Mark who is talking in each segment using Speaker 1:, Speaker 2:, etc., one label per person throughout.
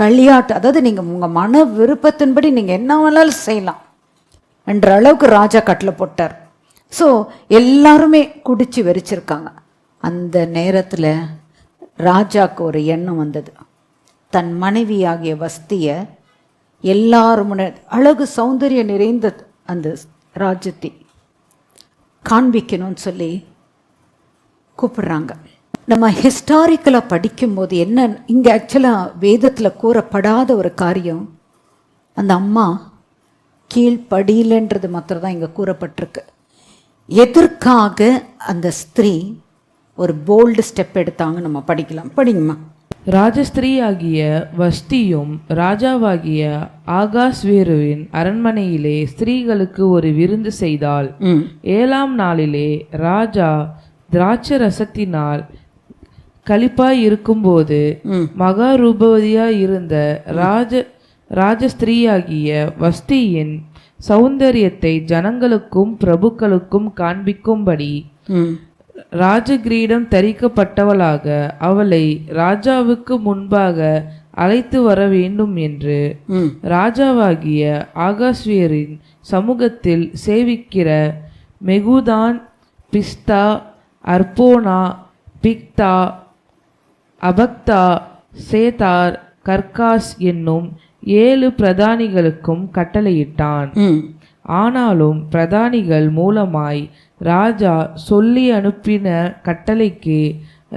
Speaker 1: களியாட்டு அதாவது நீங்கள் உங்கள் மன விருப்பத்தின்படி நீங்கள் என்ன வேணாலும் செய்யலாம் என்ற அளவுக்கு ராஜா கட்டில் போட்டார். ஸோ எல்லாருமே குடித்து வெறிச்சிருக்காங்க. அந்த நேரத்தில் ராஜாவுக்கு ஒரு எண்ணம் வந்தது. தன் மனைவியாகிய வஸ்தியை எல்லாரும் அழகு சௌந்தரியம் நிறைந்த அந்த ராஜ்யத்தை காண்பிக்கணும்னு சொல்லி கூப்பிடுறாங்க. நம்ம ஹிஸ்டாரிக்கலாக படிக்கும்போது என்ன இங்கே ஆக்சுவலாக வேதத்தில் கூறப்படாத ஒரு காரியம் அந்த அம்மா கீழ்ப்படியிலன்றது மாத்திரம் தான் இங்கே கூறப்பட்டிருக்கு. எதற்காக அந்த ஸ்திரீ ஒரு போல்டு ஸ்டெப் எடுத்தாங்க நம்ம படிக்கலாம். படிங்கம்மா.
Speaker 2: ராஜஸ்திரீயாகிய வஸ்தியும் ராஜாவாகிய ஆகாஸ்வேருவின் அரண்மனையிலே ஸ்திரீகளுக்கு ஒரு விருந்து செய்தாள்.
Speaker 1: ம்.
Speaker 2: ஏழாம் நாளிலே ராஜா திராட்சை களிப்பாய் இருக்கும்போது. மகா ரூபவதியாய் இருந்த ராஜ ராஜஸ்திரீயாகிய வஸ்தியின் சௌந்தரியத்தை ஜனங்களுக்கும் பிரபுக்களுக்கும் காண்பிக்கும்படி ராஜகிரீடம் தரிக்கப்பட்டவளாக அவளை ராஜாவுக்கு முன்பாக அழைத்து வர வேண்டும் என்று ராஜாவாகிய ஆகாஸ்வியரின் சமூகத்தில் சேவிக்கிற மெகுதான் பிஸ்தா அர்போனா பிக்தா அபக்தா சேதார் கர்காஸ் என்னும் ஏழு பிரதானிகளுக்கும் கட்டளையிட்டான். ஆனாலும் பிரதானிகள் மூலமாய் ராஜா சொல்லி அனுப்பின கட்டளைக்கு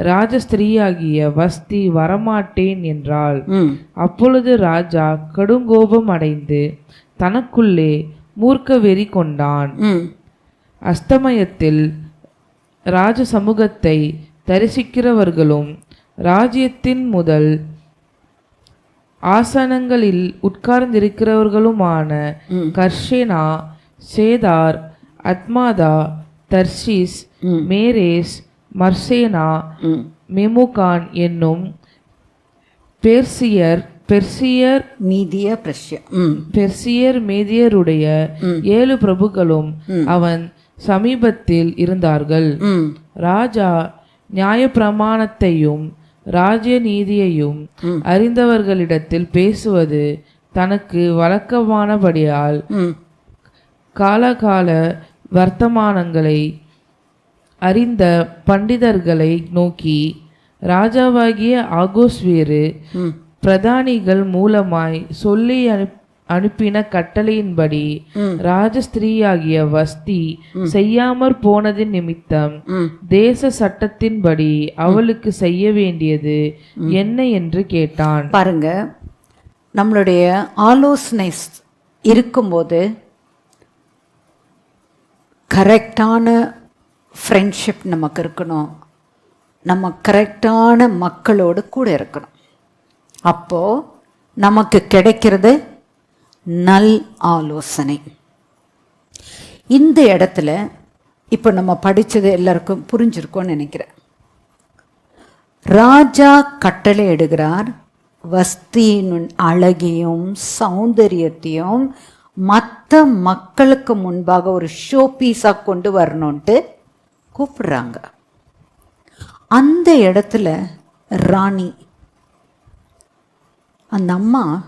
Speaker 2: ராஜஸ்திரீயாகிய வஸ்தி வரமாட்டேன் என்றாள்.
Speaker 1: ம்.
Speaker 2: அப்பொழுது ராஜா கடுங்கோபம் அடைந்து தனக்குள்ளே மூர்க்க வெறி கொண்டான் அஸ்தமயத்தில் ராஜ சமூகத்தை தரிசிக்கிறவர்களும் ராஜ்யத்தின் முதல் ஆசனங்களில் உட்கார்ந்திருக்கிறவர்களுமான. கர்ஷேனா சேதார் அத்மாதா தர்ஷீஸ். மேரேஸ் மர்சேனா மெமுகான் என்னும் பெர்சியர் பெர்சியர்
Speaker 1: மீதிய பிரஷ்யம் ம்.
Speaker 2: பெர்சியர் மேதியருடைய ஏழு பிரபுக்களும் அவன் சமீபத்தில் இருந்தார்கள். ராஜா நியாயப்பிரமாணத்தையும் ராஜ்ய நீதியையும் அறிந்தவர்களிடத்தில் பேசுவது தனக்கு வழக்கமானபடியால் காலகால வர்த்தமானங்களை அறிந்த பண்டிதர்களை நோக்கி ராஜாவாகிய ஆகோஸ்வேரு பிரதானிகள் மூலமாய் சொல்லி அனுப் அனுப்பின கட்டளையின்படி ராஜஸ்திரீயாகிய வஸ்தி செய்யாமற் போனதின் நிமித்தம் தேச சட்டத்தின்படி அவளுக்கு செய்ய வேண்டியது என்ன என்று கேட்டான்.
Speaker 1: பாருங்க நம்மளுடைய ஆலோசனை இருக்கும்போது கரெக்டான ஃப்ரெண்ட்ஷிப் நமக்கு இருக்கணும். நம்ம கரெக்டான மக்களோடு கூட இருக்கணும். அப்போது நமக்கு கிடைக்கிறது நல் ஆலோசனை. இந்த இடத்துல இப்போ நம்ம படித்தது எல்லாருக்கும் புரிஞ்சிருக்கோன்னு நினைக்கிறேன். ராஜா கட்டளை எடுகிறார் வஸ்தியின் அழகையும் சௌந்தரியத்தையும் மற்ற மக்களுக்கு முன்பாக ஒரு ஷோ பீஸாக கொண்டு வரணுன்ட்டு கூப்பிடுறாங்க. அந்த இடத்துல ராணி அந்த அம்மா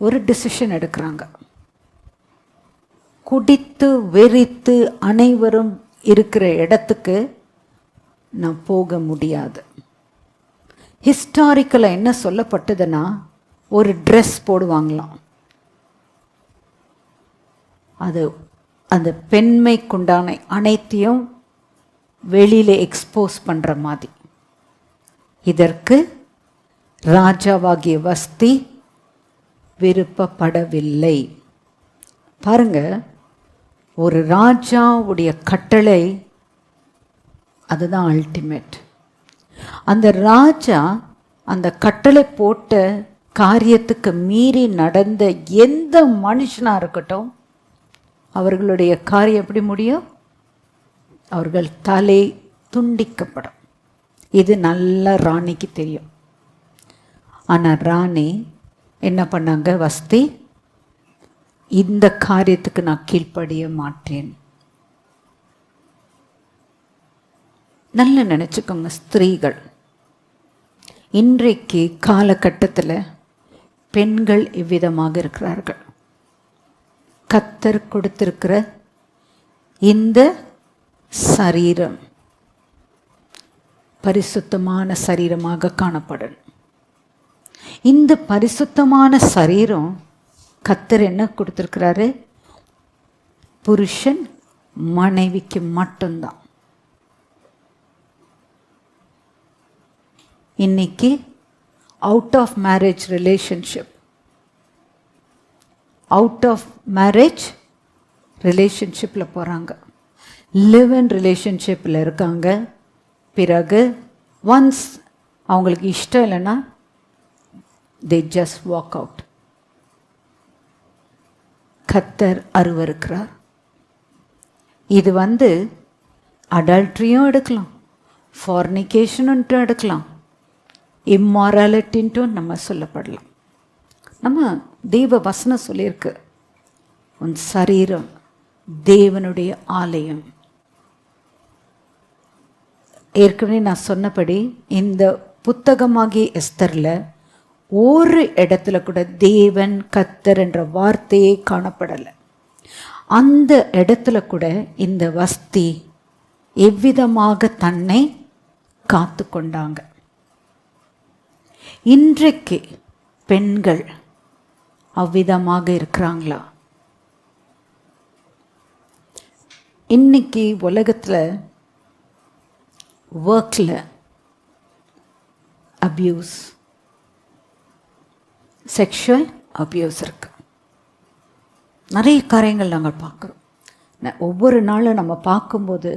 Speaker 1: ஒரு டிசிஷன் எடுக்கிறாங்க. குடித்து வெறித்து அனைவரும் இருக்கிற இடத்துக்கு நான் போக முடியாது. ஹிஸ்டாரிக்கலாக என்ன சொல்லப்பட்டதுன்னா ஒரு ட்ரெஸ் போடுவாங்களாம். அது அந்த பெண்மைக்குண்டான அனைத்தையும் வெளியில் எக்ஸ்போஸ் பண்ணுற மாதிரி. இதற்கு ராஜாவாகிய வஸ்தி விருப்பப்படவில்லை. பாருங்க ஒரு ராஜாவுடைய கட்டளை அதுதான் அல்டிமேட் அந்த ராஜா அந்த கட்டளை போட்ட காரியத்துக்கு மீறி நடந்த எந்த மனுஷனாக இருக்கட்டும் அவர்களுடைய காரியம் எப்படி முடியும்? அவர்கள் தலை துண்டிக்கப்படும். இது நல்ல ராணிக்கு தெரியும். ஆனால் ராணி என்ன பண்ணாங்க வஸ்தி? இந்த காரியத்துக்கு நான் கீழ்ப்படிய மாட்டேன். நல்லா நினச்சிக்கோங்க ஸ்திரீகள். இன்றைக்கு காலகட்டத்தில் பெண்கள் இவ்விதமாக இருக்கிறார்கள். கத்தர் கொடுத்திருக்கிற இந்த சரீரம் பரிசுத்தமான சரீரமாக காணப்படணும் இந்த பரிசுத்தமான சரீரம் கத்தர் என்ன கொடுத்துருக்குறாரு? புருஷன் மனைவிக்கு மட்டும்தான். இன்னைக்கு out of marriage relationship out of marriage ரிலேஷன்ஷிப்பில் போகிறாங்க லிவ் இன் ரிலேஷன்ஷிப்பில் இருக்காங்க. பிறகு ஒன்ஸ் அவங்களுக்கு இஷ்டம் இல்லைன்னா தே ஜஸ்ட் வாக் அவுட் கத்தர் அருவருக்கிறார். இது வந்து அடல்ட்ரியும் எடுக்கலாம். ஃபார்னிகேஷனுன்ட்டும் எடுக்கலாம். இம்மாராலிட்டின்ட்டும் நம்ம சொல்லப்படலாம். நம்ம தெய்வ வசனம் சொல்லியிருக்கு. உன் சரீரம் தேவனுடைய ஆலயம். ஏற்கனவே நான் சொன்னபடி இந்த புத்தகமாகிய எஸ்தரில் ஒரு இடத்துல கூட தேவன் கத்தர் என்ற வார்த்தையே காணப்படலை. அந்த இடத்துல கூட இந்த வஸ்தி எவ்விதமாக தன்னை காத்து கொண்டாங்க. இன்றைக்கு பெண்கள் அவ்விதமாக இருக்கிறாங்களா? இன்னைக்கு உலகத்தில் ஒர்க்கில் அப்யூஸ் செக்ஷுவல் அப்யூஸ் இருக்குது நிறைய காரியங்கள் நாங்கள் பார்க்குறோம். ஒவ்வொரு நாளும் நம்ம பார்க்கும்போது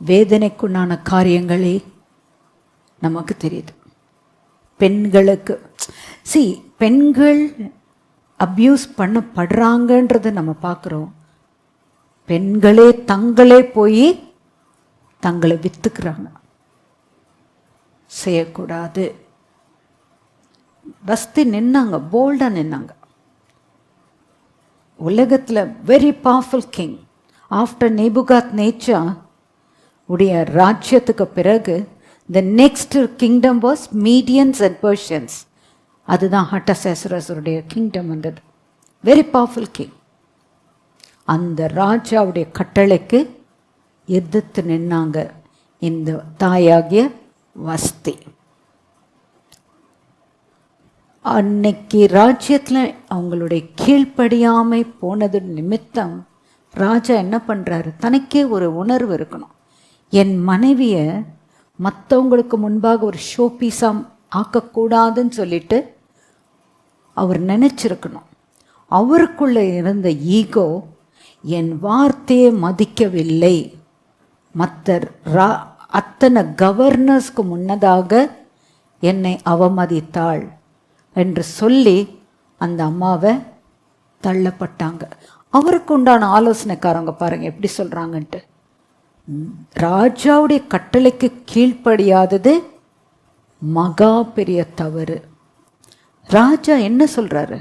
Speaker 1: வேதனைக்குண்டான காரியங்களே நமக்கு தெரியுது. பெண்களுக்கு சி பெண்கள் அப்யூஸ் பண்ணப்படுறாங்கன்றதை நம்ம பார்க்குறோம். பெண்களே தங்களே போய் தங்களை வித்துக்கிறாங்க. செய்யக்கூடாது. பஸ்தி நின்னாங்க போல்டாக நின்னாங்க. உலகத்தில் வெரி பவர்ஃபுல் கிங் ஆஃப்டர் நேபுகாத் நேச்சா உடைய ராஜ்யத்துக்கு பிறகு the next kingdom was Medians and Persians அதுதான் ஹட்டசேசரஸருடைய கிங்டம் வந்தது. வெரி பவர்ஃபுல் கிங் அந்த ராஜாவுடைய கட்டளைக்கு எதிர்த்து நின்னாங்க இந்த தாயாகிய வஸ்தி. அன்னைக்கு ராஜ்யத்தில் அவங்களுடைய கீழ்ப்படியாமை போனது நிமித்தம் ராஜா என்ன பண்ணுறாரு தனக்கே ஒரு உணர்வு இருக்கணும். என் மனைவியை மற்றவங்களுக்கு முன்பாக ஒரு ஷோ பீஸாக ஆக்கக்கூடாதுன்னு சொல்லிட்டு அவர் நினச்சிருக்கணும். அவருக்குள்ளே இருந்த ஈகோ என் வார்த்தையை மதிக்கவில்லை. மற்ற ரா அத்தனை கவர்னர்ஸ்க்கு முன்னதாக என்னை அவமதித்தாள். என்று சொல்லி அந்த அம்மாவை தள்ளப்பட்டாங்க. அவருக்கு உண்டான ஆலோசனைக்காரங்க பாருங்க எப்படி சொல்கிறாங்கன்ட்டு ராஜாவுடைய கட்டளைக்கு கீழ்ப்படியாதது மகா பெரிய தவறு. ராஜா என்ன சொல்கிறாரு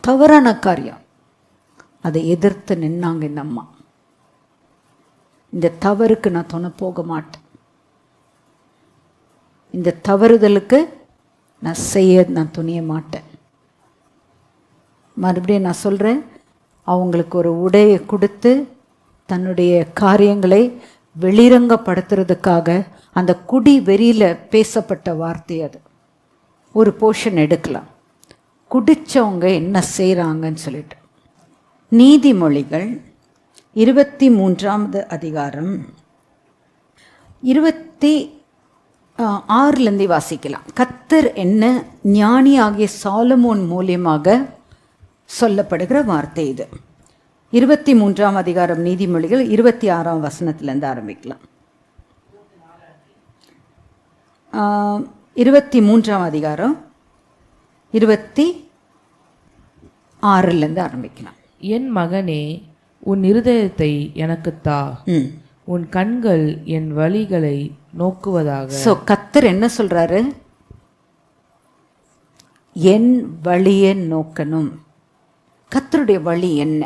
Speaker 1: தவறான காரியம். அதை எதிர்த்து நின்னாங்க இந்த அம்மா. இந்த தவறுக்கு நான் துணை போக மாட்டேன். இந்த தவறுதலுக்கு நான் செய்ய நான் துணிய மாட்டேன். மறுபடியும் நான் சொல்கிறேன் அவங்களுக்கு ஒரு உடையை கொடுத்து தன்னுடைய காரியங்களை வெளிரங்கப்படுத்துறதுக்காக அந்த குடி வெறியில் பேசப்பட்ட வார்த்தை அது. ஒரு போர்ஷன் எடுக்கலாம். குடித்தவங்க என்ன செய்கிறாங்கன்னு சொல்லிட்டு. நீதிமொழிகள் இருபத்தி மூன்றாவது அதிகாரம். இருபத்தி ஆறுலேருந்தே வாசிக்கலாம். கத்தர் என்ன ஞானி ஆகிய சாலமோன் மூலியமாக சொல்லப்படுகிற வார்த்தை இது. இருபத்தி மூன்றாம் அதிகாரம் நீதிமொழிகள் இருபத்தி ஆறாம் வசனத்திலேருந்து ஆரம்பிக்கலாம். இருபத்தி மூன்றாம் அதிகாரம் இருபத்தி ஆறுலேருந்து ஆரம்பிக்கலாம்.
Speaker 2: என் மகனே உன் இருதயத்தை எனக்குத் தா. உன் கண்கள் என் வழிகளை நோக்குவதாக.
Speaker 1: ஸோ கத்தர் என்ன சொல்கிறாரு என் வழியை நோக்கணும். கத்தருடைய வழி என்ன?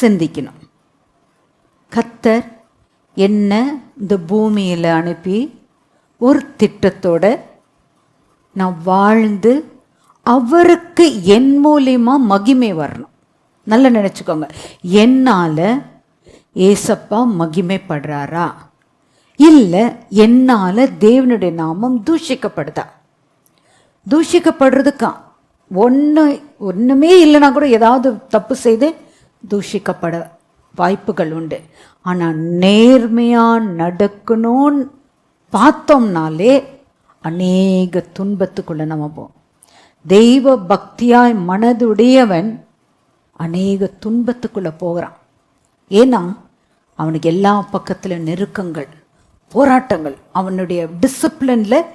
Speaker 1: சிந்திக்கணும். கத்தர் என்ன இந்த பூமியில் அனுப்பி ஒரு திட்டத்தோட நான் வாழ்ந்து அவருக்கு என் மூலியமாக மகிமை வரணும். நல்லா நினச்சிக்கோங்க. என்னால் ஏசப்பா மகிமைப்படுறாரா? இல்லை என்னால் தேவனுடைய நாமம் தூஷிக்கப்படுதா? தூஷிக்கப்படுறதுக்கான் ஒன்று ஒன்றுமே இல்லைனா கூட ஏதாவது தப்பு செய்து தூஷிக்கப்பட வாய்ப்புகள் உண்டு. ஆனால் நேர்மையாக நடக்கணும்னு பார்த்தோம்னாலே அநேக துன்பத்துக்குள்ளே நம்ம போவோம். தெய்வ பக்தியாய் மனதுடையவன் அநேக துன்பத்துக்குள்ளே போகிறான். ஏன்னா அவனுக்கு எல்லா பக்கத்தில் நெருக்கங்கள் போராட்டங்கள் அவனுடைய டிசிப்ளினில்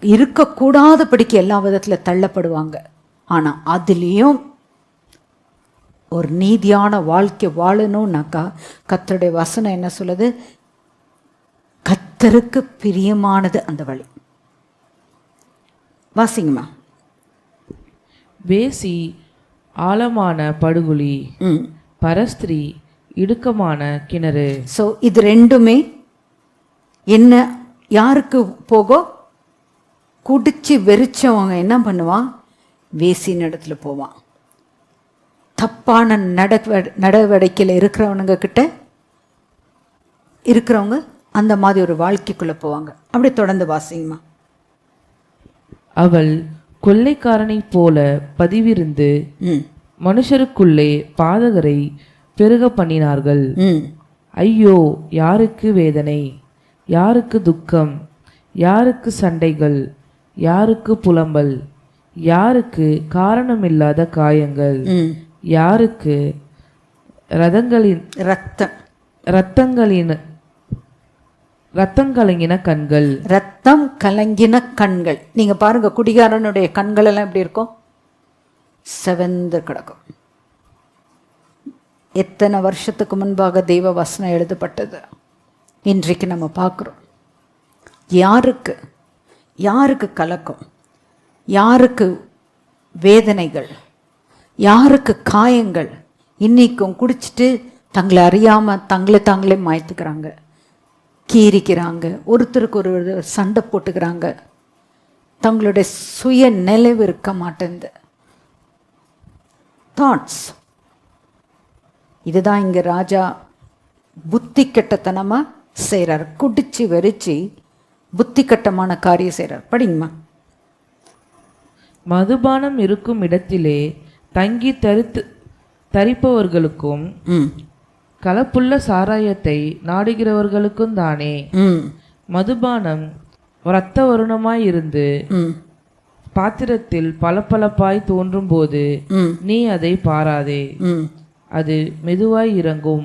Speaker 1: இருக்கக்கூடாதபடிக்கு எல்லா விதத்தில் தள்ளப்படுவாங்க. ஆனால் அதுலேயும் ஒரு நீதியான வாழ்க்கை வாழணும்னாக்கா கத்தருடைய வசனம் என்ன சொல்லுது? கத்தருக்கு பிரியமானது அந்த வழி. வாசிங்கம்மா.
Speaker 2: வேசி ஆழமான படுகுழி பரஸ்திரி இடுக்கமான கிணறு.
Speaker 1: ஸோ இது ரெண்டுமே என்ன யாருக்கு போகும் குடிச்சு வெறிச்சவங்க என்ன பண்ணுவான் வேசின் இடத்துல போவான் தப்பான நடவ நடவடிக்கையில் இருக்கிறவனுங்க கிட்ட இருக்கிறவங்க அந்த மாதிரி ஒரு வாழ்க்கைக்குள்ளே போவாங்க. அப்படியே தொடர்ந்து வாசிங்கம்மா.
Speaker 2: அவள் கொள்ளைக்காரனைப் போல பதிவிருந்து மனுஷருக்குள்ளே பாதகரை பெருக பண்ணினார்கள். ஐயோ யாருக்கு வேதனை? யாருக்கு துக்கம்? யாருக்கு சண்டைகள்? யாருக்கு புலம்பல்? யாருக்கு காரணமில்லாத காயங்கள்? யாருக்கு ரதங்களின்
Speaker 1: ரத்தம்.
Speaker 2: ரத்தங்களின் ரத்தம் கலங்கின கண்கள்.
Speaker 1: ரத்தம் கலங்கின கண்கள். நீங்க பாருங்க குடிகாரனுடைய கண்கள் எல்லாம் எப்படி இருக்கும்? செவந்து கிடக்கும். எத்தனை வருஷத்துக்கு முன்பாக தெய்வ வசனம் எழுதப்பட்டது? இன்றைக்கு நம்ம பார்க்குறோம். யாருக்கு? யாருக்கு கலக்கம்? யாருக்கு வேதனைகள்? யாருக்கு காயங்கள்? இன்னைக்கும் குடிச்சிட்டு தங்களை அறியாமல் தங்களை தாங்களே மாய்த்துக்கிறாங்க. கீறிக்கிறாங்க. ஒருத்தருக்கு ஒரு சண்டை போட்டுக்கிறாங்க. தங்களுடைய சுய நினைவு இருக்க மாட்டேங்குது. தாட்ஸ் இதுதான் இங்கே ராஜா புத்தி கெட்டத்தனமாக செய்கிறார் குடிச்சு வெறிச்சு புத்தி கட்டமான காரியம் செய்கிறார் படிங்கம்மா.
Speaker 2: மதுபானம் இருக்கும் இடத்திலே தங்கி தரித்து தரிப்பவர்களுக்கும் கலப்புள்ள சாராயத்தை நாடுகிறவர்களுக்கும் தானே. மதுபானம் இரத்த வருணமாய் இருந்து பாத்திரத்தில் பளபளப்பாய் தோன்றும் போது நீ அதை பாராதே. அது மெதுவாய் இறங்கும்.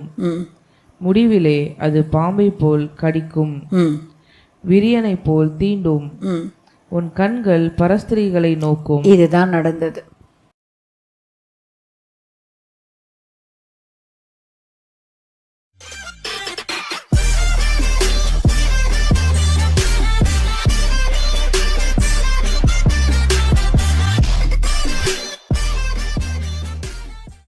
Speaker 2: முடிவிலே அது பாம்பை போல் கடிக்கும். விரியனை போல் தீண்டும். உன் கண்கள் பரஸ்திரீகளை நோக்கும்.
Speaker 1: இதுதான் நடந்தது.